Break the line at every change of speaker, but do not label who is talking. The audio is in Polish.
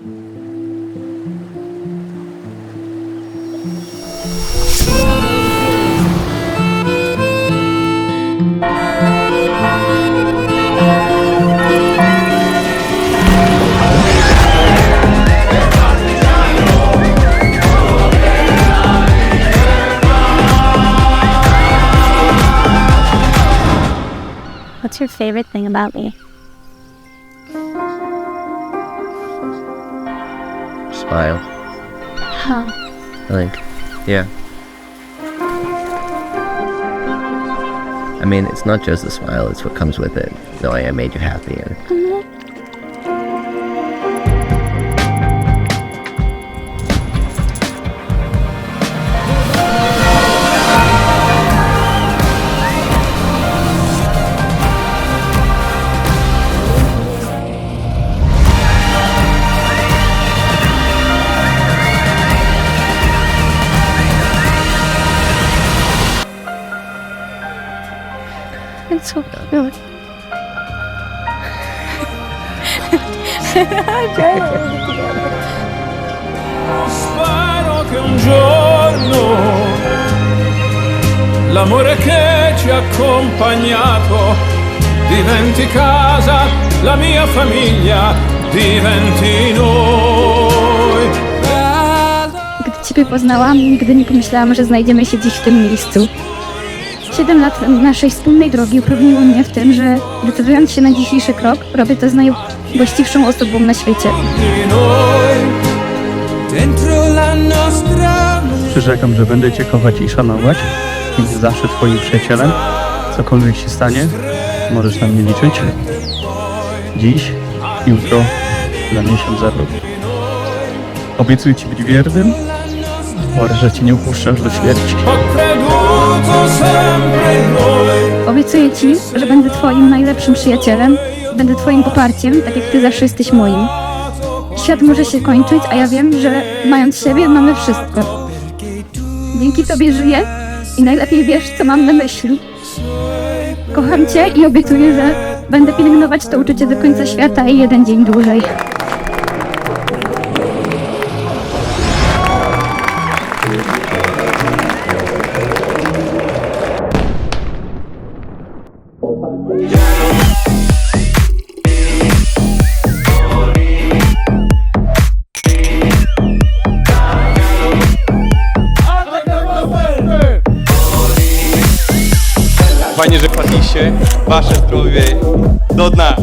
What's your favorite thing about me?
Smile.
Huh.
I think. Yeah. I mean, it's not just the smile, it's what comes with it. Knowing I made you happy and
mm-hmm. So cute.
Spero che un giorno l'amore che ci ha accompagnato diventi casa, la mia famiglia diventi noi.
Gdy Ciebie poznałam, nigdy nie pomyślałam, że znajdziemy się dziś w tym miejscu. Siedem lat naszej wspólnej drogi upewniło mnie w tym, że decydując się na dzisiejszy krok, robię to z najwłaściwszą osobą na świecie.
Przyrzekam, że będę Cię kochać i szanować. Będę zawsze Twoim przyjacielem. Cokolwiek się stanie, możesz na mnie liczyć. Dziś, jutro, za miesiąc, za rok. Obiecuję Ci być wiernym oraz, że Cię nie upuszczasz do śmierci.
Obiecuję Ci, że będę Twoim najlepszym przyjacielem, będę Twoim poparciem, tak jak Ty zawsze jesteś moim. Świat może się kończyć, a ja wiem, że mając siebie mamy wszystko. Dzięki Tobie żyję i najlepiej wiesz, co mam na myśli. Kocham Cię i obiecuję, że będę pielęgnować to uczucie do końca świata i jeden dzień dłużej.
Fajnie, że padliście. Wasze zdrowie do dna.